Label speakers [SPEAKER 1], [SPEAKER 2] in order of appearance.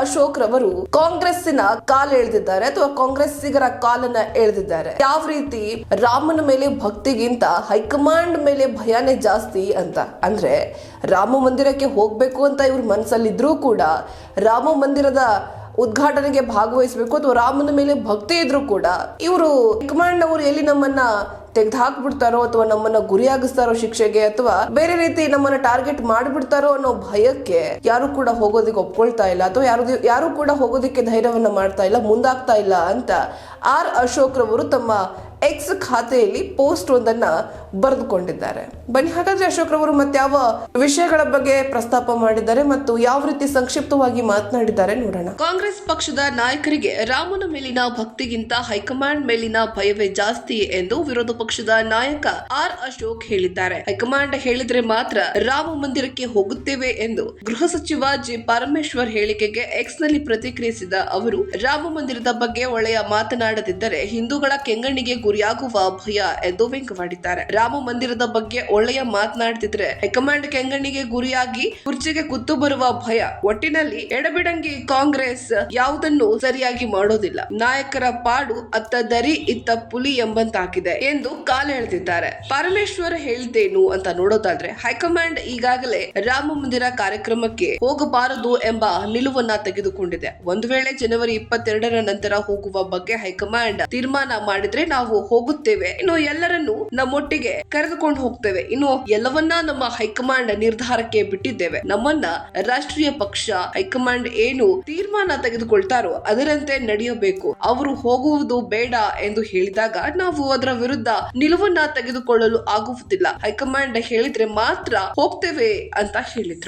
[SPEAKER 1] ಅಶೋಕ್ ರವರು ಕಾಂಗ್ರೆಸ್ಸಿನ ಕಾಲ್ ಎಳೆದಿದ್ದಾರೆ ಅಥವಾ ಕಾಂಗ್ರೆಸ್ಸಿಗರ ಕಾಲನ್ನ ಎಳೆದಿದ್ದಾರೆ. ಯಾವ ರೀತಿ ರಾಮನ ಮೇಲೆ ಭಕ್ತಿಗಿಂತ ಹೈಕಮಾಂಡ್ ಮೇಲೆ ಭಯನೇ ಜಾಸ್ತಿ ಅಂತ. ಅಂದ್ರೆ ರಾಮ ಮಂದಿರಕ್ಕೆ ಹೋಗ್ಬೇಕು ಅಂತ ಇವ್ರ ಮನಸ್ಸಲ್ಲಿದ್ರೂ ಕೂಡ ರಾಮ ಮಂದಿರದ ಉದ್ಘಾಟನೆಗೆ ಭಾಗವಹಿಸಬೇಕು ಅಥವಾ ರಾಮನ ಮೇಲೆ ಭಕ್ತಿ ಇದ್ರು ಕೂಡ ಇವರು ಹೈಕಮಾಂಡ್ ಅವರು ಎಲ್ಲಿ ನಮ್ಮನ್ನ ತೆಗೆದು ಹಾಕ್ಬಿಡ್ತಾರೋ ಅಥವಾ ನಮ್ಮನ್ನ ಗುರಿಯಾಗಿಸ್ತಾರೋ ಶಿಕ್ಷೆಗೆ ಅಥವಾ ಬೇರೆ ರೀತಿ ನಮ್ಮನ್ನ ಟಾರ್ಗೆಟ್ ಮಾಡ್ಬಿಡ್ತಾರೋ ಅನ್ನೋ ಭಯಕ್ಕೆ ಯಾರು ಕೂಡ ಹೋಗೋದಕ್ಕೆ ಒಪ್ಕೊಳ್ತಾ ಇಲ್ಲ ಅಥವಾ ಯಾರು ಯಾರು ಕೂಡ ಹೋಗೋದಕ್ಕೆ ಧೈರ್ಯವನ್ನ ಮಾಡ್ತಾ ಇಲ್ಲ, ಮುಂದಾಗ್ತಾ ಇಲ್ಲ ಅಂತ ಆರ್ ಅಶೋಕ್ ರವರು ತಮ್ಮ ಎಕ್ಸ್ ಖಾತೆಯಲ್ಲಿ ಪೋಸ್ಟ್ ಒಂದನ್ನ ಬರೆದುಕೊಂಡಿದ್ದಾರೆ. ಬನ್ನಿ, ಹಾಗಾದ್ರೆ ಅಶೋಕ್ ರವರು ಮತ್ಯಾವ ವಿಷಯಗಳ ಬಗ್ಗೆ ಪ್ರಸ್ತಾಪ ಮಾಡಿದ್ದಾರೆ ಮತ್ತು ಯಾವ ರೀತಿ ಸಂಕ್ಷಿಪ್ತವಾಗಿ ಮಾತನಾಡಿದ್ದಾರೆ ನೋಡೋಣ. ಕಾಂಗ್ರೆಸ್ ಪಕ್ಷದ ನಾಯಕರಿಗೆ ರಾಮನ ಮೇಲಿನ ಭಕ್ತಿಗಿಂತ ಹೈಕಮಾಂಡ್ ಮೇಲಿನ ಭಯವೇ ಜಾಸ್ತಿ ಎಂದು ವಿರೋಧ ಪಕ್ಷದ ನಾಯಕ ಆರ್ ಅಶೋಕ್ ಹೇಳಿದ್ದಾರೆ. ಹೈಕಮಾಂಡ್ ಹೇಳಿದ್ರೆ ಮಾತ್ರ ರಾಮ ಮಂದಿರಕ್ಕೆ ಹೋಗುತ್ತೇವೆ ಎಂದು ಗೃಹ ಸಚಿವ ಜಿ ಪರಮೇಶ್ವರ್ ಹೇಳಿಕೆಗೆ ಎಕ್ಸ್ನಲ್ಲಿ ಪ್ರತಿಕ್ರಿಯಿಸಿದ ಅವರು, ರಾಮ ಮಂದಿರದ ಬಗ್ಗೆ ಒಳ್ಳೆಯ ಮಾತನಾಡದಿದ್ದರೆ ಹಿಂದೂಗಳ ಕೆಂಗಣ್ಣಿಗೆ ಗುರಿಯಾಗುವ ಭಯ ಎಂದು ವ್ಯಂಗವಾಡಿದ್ದಾರೆ ರಾಮ ಮಂದಿರದ ಬಗ್ಗೆ ಒಳ್ಳೆಯ ಮಾತನಾಡ್ತಿದ್ರೆ ಹೈಕಮಾಂಡ್ ಕೆಂಗಣ್ಣಿಗೆ ಗುರಿಯಾಗಿ ಕುರ್ಚಿಗೆ ಕುತ್ತು ಬರುವ ಭಯ ಒಟ್ಟಿನಲ್ಲಿ ಎಡಬಿಡಂಗಿ ಕಾಂಗ್ರೆಸ್ ಯಾವುದನ್ನು ಸರಿಯಾಗಿ ಮಾಡೋದಿಲ್ಲ. ನಾಯಕರ ಪಾಡು ಅತ್ತ ದರಿ ಇತ್ತ ಪುಲಿ ಎಂಬಂತಾಗಿದೆ ಎಂದು ಕಾಲೆಳೆದಿದ್ದಾರೆ ಪರಮೇಶ್ವರ್ ಹೇಳಿದ್ದೇನು ಅಂತ ನೋಡೋದಾದ್ರೆ ಹೈಕಮಾಂಡ್ ಈಗಾಗಲೇ ರಾಮ ಮಂದಿರ ಕಾರ್ಯಕ್ರಮಕ್ಕೆ ಹೋಗಬಾರದು ಎಂಬ ನಿಲುವನ್ನ ತೆಗೆದುಕೊಂಡಿದೆ. ಒಂದು ವೇಳೆ ಜನವರಿ ಇಪ್ಪತ್ತೆರಡರ ನಂತರ ಹೋಗುವ ಬಗ್ಗೆ ಹೈಕಮಾಂಡ್ ತೀರ್ಮಾನ ಮಾಡಿದ್ರೆ ಹೋಗುತ್ತೇವೆ. ಇನ್ನು ಎಲ್ಲರನ್ನು ನಮ್ಮೊಟ್ಟಿಗೆ ಕರೆದುಕೊಂಡು ಹೋಗ್ತೇವೆ. ಇನ್ನು ಎಲ್ಲವನ್ನ ನಮ್ಮ ಹೈಕಮಾಂಡ್ ನಿರ್ಧಾರಕ್ಕೆ ಬಿಟ್ಟಿದ್ದೇವೆ. ನಮ್ಮನ್ನ ರಾಷ್ಟ್ರೀಯ ಪಕ್ಷ ಹೈಕಮಾಂಡ್ ಏನು ತೀರ್ಮಾನ ತೆಗೆದುಕೊಳ್ತಾರೋ ಅದರಂತೆ ನಡೆಯಬೇಕು. ಅವರು ಹೋಗುವುದು ಬೇಡ ಎಂದು ಹೇಳಿದಾಗ ನಾವು ಅದರ ವಿರುದ್ಧ ನಿಲುವನ್ನ ತೆಗೆದುಕೊಳ್ಳಲು ಆಗುವುದಿಲ್ಲ. ಹೈಕಮಾಂಡ್ ಹೇಳಿದ್ರೆ ಮಾತ್ರ ಹೋಗ್ತೇವೆ ಅಂತ ಹೇಳಿದ್ರು.